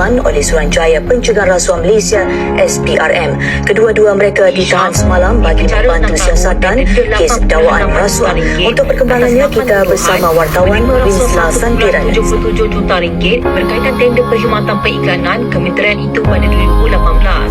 pengumuman oleh Suruhanjaya Pencegahan Rasuah Malaysia SPRM. Kedua-dua mereka ditahan semalam bagi membantu siasatan kes dakwaan rasuah. Untuk perkembangannya kita bersama wartawan Winsla Santiran. 77 juta ringgit berkaitan tender perkhidmatan periklanan Kementerian itu pada 2018.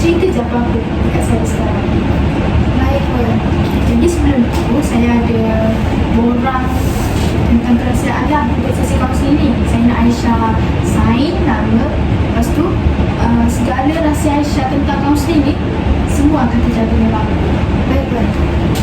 Cerita je apa-apa dekat saya sekarang. Baik Puan. Jadi sebelum tu saya ada borang tentang kerahsiaan lah untuk sesi kaunseling ni. Saya nak Aisyah sign nama. Lepas tu uh, segala rahsia Aisyah tentang kaunseling ni semua akan terjaga memang. Baik Puan.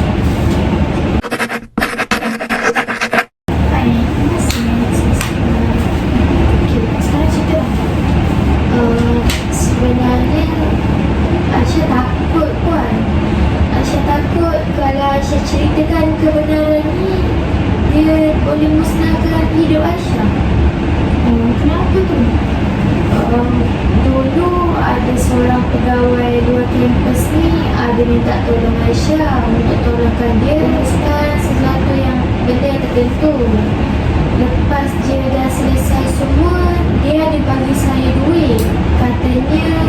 Ada minta tolong Aisyah untuk tolongkan dia uruskan sesuatu yang benda yang tertentu. Lepas dia dah selesai semua, dia ada bagi saya duit. Katanya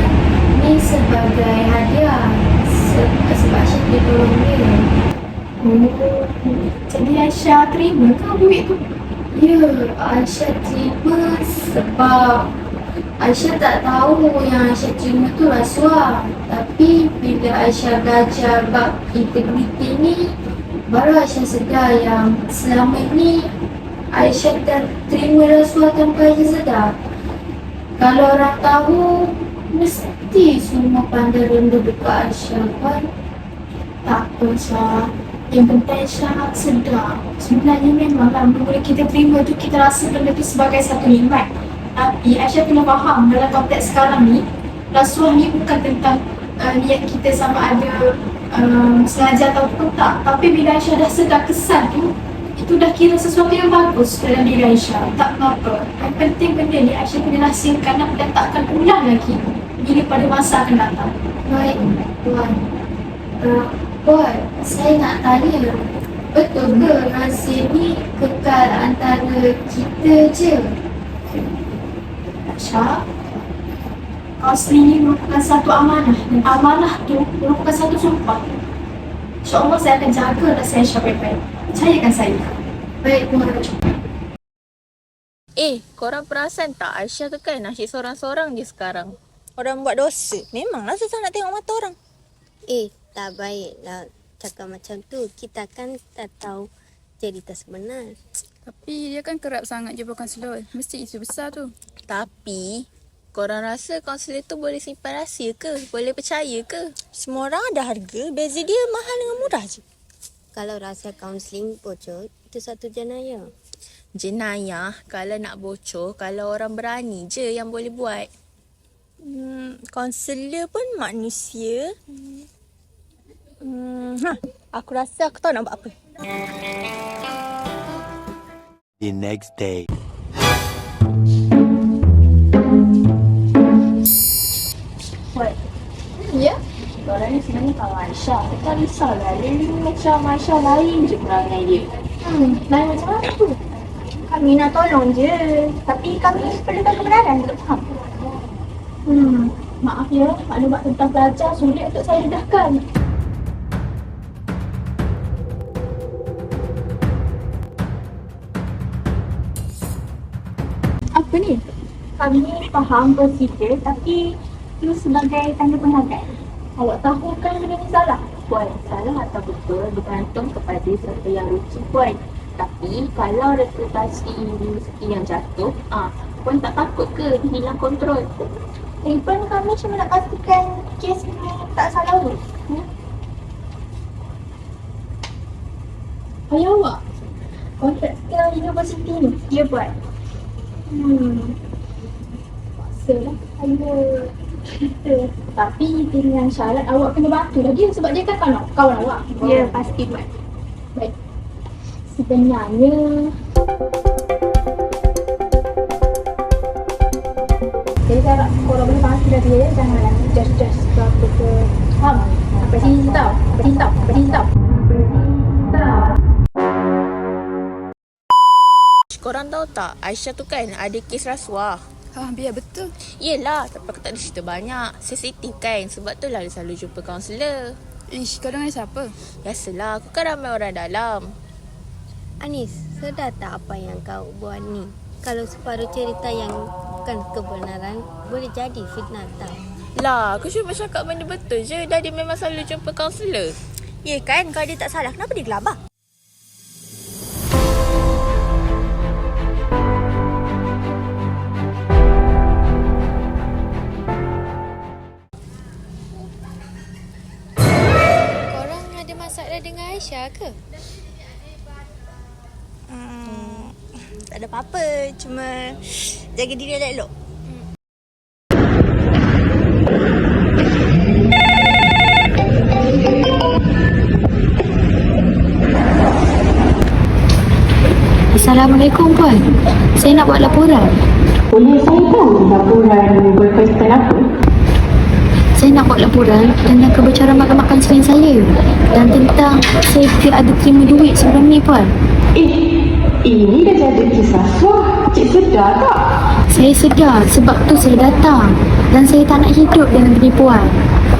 ni sebagai hadiah se- sebab Aisyah boleh tolong dia. Oh, jadi Aisyah terima ke duit tu? Ya, Aisyah terima sebab Aisyah tak tahu yang Aisyah terima tu rasuah. Tapi bila Aisyah belajar bab integriti ni, baru Aisyah sedar yang selama ni Aisyah dah terima rasuah tanpa Aisyah sedar. Kalau orang tahu, mesti semua pandai rendah dekat Aisyah kan? Tak apa. Yang penting Aisyah sedar. Sebenarnya memanglah bila kita terima tu kita rasa benda tu sebagai satu nikmat. Tapi Aisyah kena faham dalam konteks sekarang ni, rasuah ni bukan tentang uh, niat kita sama ada um, sengaja ataupun tak. Tapi bila Aisyah dah sedar kesan tu, itu dah kira sesuatu yang bagus dalam diri Aisyah. Tak apa. Yang penting benda ni Aisyah kena rahsiakan dan tak akan ulang lagi bila pada masa akan datang. Baik, Puan. Uh, Puan, saya nak tanya. Betul ke rahsia ni kekal antara kita je? Aisyah, kaunseling ini merupakan satu amanah dan amanah tu merupakan satu sumpah. InsyaAllah saya akan jaga rahsia Aisyah baik-baik. Percayakan saya. Baik, Puan. Eh, korang perasan tak Aisyah tu kan asyik seorang-seorang je sekarang. Orang buat dosa. Memanglah susah nak tengok mata orang. Eh, tak baik lah cakap macam tu. Kita kan tak tahu cerita sebenar. Tapi dia kan kerap sangat jumpa kaunselor. Mesti isu besar tu. Tapi, korang rasa kaunselor tu boleh simpan rahsia ke? Boleh percaya ke? Semua orang ada harga. Beza dia mahal dengan murah je. Kalau rasa kaunseling bocor, itu satu jenayah. Jenayah kalau nak bocor, kalau orang berani je yang boleh buat. Hmm, kaunselor pun manusia. Hmm, ha, aku rasa aku tahu nak buat apa. The next day. Ya? Orang ni sebenarnya kawan Aisyah. Tak risaulah. Dia ni macam Aisyah lain je perangai dia. Hmm, lain macam tu? Kami nak tolong je. Tapi kami perlukan kebenaran. Tak faham? Hmm, maaf ya. Maklumat tentang pelajar sulit untuk saya dedahkan. Apa ni? Kami faham prosedur tapi itu sebagai tanda penghargaan. Awak tahu kan benda ni salah? Puan, salah atau betul bergantung kepada siapa yang rujuk Puan. Tapi kalau reputasi universiti yang jatuh, ah, Puan tak takut ke hilang kontrol? Eh, pun kami cuma nak pastikan kes ni tak salah urus. Hmm? Ayah awak, kontraktor universiti ni, dia buat. Hmm. Kita. Tapi dengan syarat awak kena bantu lah dia sebab dia kan kawan, kawan awak. Ya, pasti buat. Baik. Sebenarnya Jadi saya harap korang boleh bantu dah dia ya. Janganlah just-just ke apa ke. Faham? Apa tahu? Apa tahu? Apa tahu? Korang tahu tak, Aisyah tu kan ada kes rasuah. Ha, biar betul. Yelah, tapi aku tak ada cerita banyak. Sensitif kan, sebab tu lah dia selalu jumpa kaunselor. Ish, kau dengan siapa? Biasalah, aku kan ramai orang dalam. Anis, sedar tak apa yang kau buat ni? Kalau separuh cerita yang bukan kebenaran, boleh jadi fitnah tau. Lah, aku cuma cakap benda betul je. Dah dia memang selalu jumpa kaunselor. Ya kan, kalau dia tak salah, kenapa dia gelabah? Ada masalah dengan Aisyah ke? Hmm, tak ada apa-apa. Cuma jaga diri elok-elok. Assalamualaikum Puan. Saya nak buat laporan. Boleh saya tahu laporan berkaitan apa? Saya nak buat laporan tentang kebecaran makan-makan selain saya dan tentang saya tidak ada terima duit sebelum ni Puan. Eh, ini dah jadi kisah suah. Cik sedar tak? Saya sedar sebab tu saya datang dan saya tak nak hidup dengan penipuan.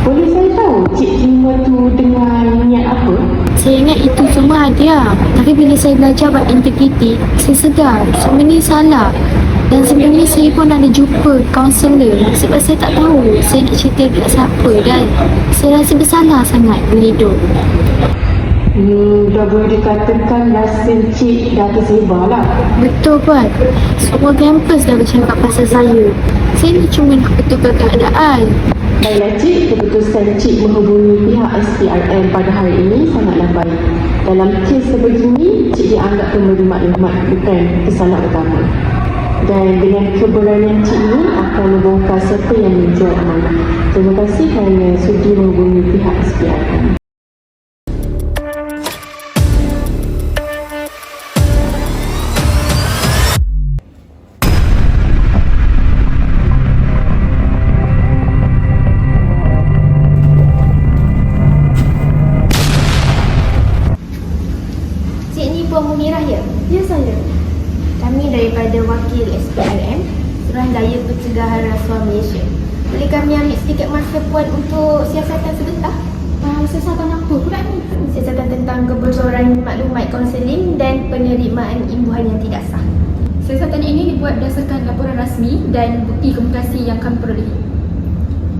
Boleh saya tahu cik terima tu dengan niat apa? Saya ingat itu semua hadiah Tapi bila saya belajar buat integriti Saya sedar semua ni salah Dan sebelum ni saya pun ada jumpa kaunselor Sebab saya tak tahu saya nak cerita dekat siapa Dan saya rasa bersalah sangat bila hidup Hmm, dah boleh dikatakan rasa cik dah tersebar lah. Betul puan Semua kampus dah bercakap pasal saya Saya ni cuma nak betulkan keadaan Baiklah cik, keputusan cik menghubungi pihak SPRM pada hari ini sangatlah baik. Dalam kes sebegini, cik dianggap pemberi maklumat bukan kesalahan utama. Dan dengan keberanian ini akan membongkar siapa yang menjual amanah. Terima kasih kerana sudi menghubungi pihak SPRM. Kami ambil sedikit masa Puan untuk siasatan sebentar? Uh, siasatan apa pula ni? Siasatan tentang kebocoran maklumat kaunseling dan penerimaan imbuhan yang tidak sah. Siasatan ini dibuat berdasarkan laporan rasmi dan bukti komunikasi yang kami perolehi.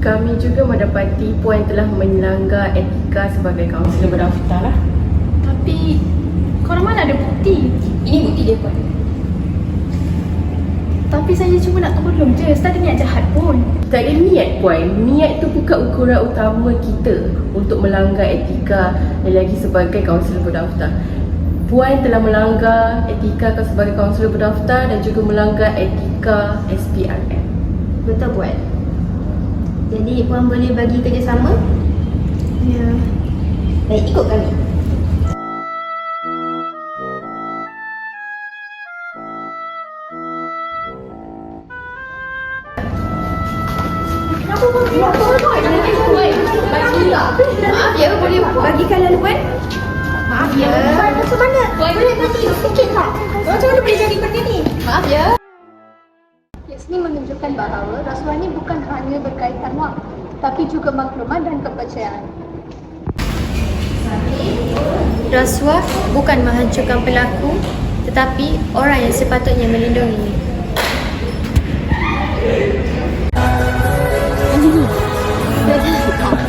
Kami juga mendapati Puan telah melanggar etika sebagai kaunselor berdaftar lah. Tapi, korang mana ada bukti? Ini bukti dia Puan. Tapi saya cuma nak tolong je. Tak ada niat jahat pun. Tak ada niat Puan. Niat tu bukan ukuran utama kita untuk melanggar etika dan lagi sebagai kaunselor berdaftar. Puan telah melanggar etika kau sebagai kaunselor berdaftar dan juga melanggar etika SPRM. Betul Puan. Jadi Puan boleh bagi kerjasama? Ya. Baik, ikut kami. Maaf ya, ya. macam mana? Boleh bagi sikit tak? Macam mana boleh jadi seperti ni? Maaf ya. Kes ni menunjukkan bahawa rasuah ni bukan hanya berkaitan wang, tapi juga maklumat dan kepercayaan. Rasuah bukan menghancurkan pelaku tetapi orang yang sepatutnya melindunginya. Betul ke tak?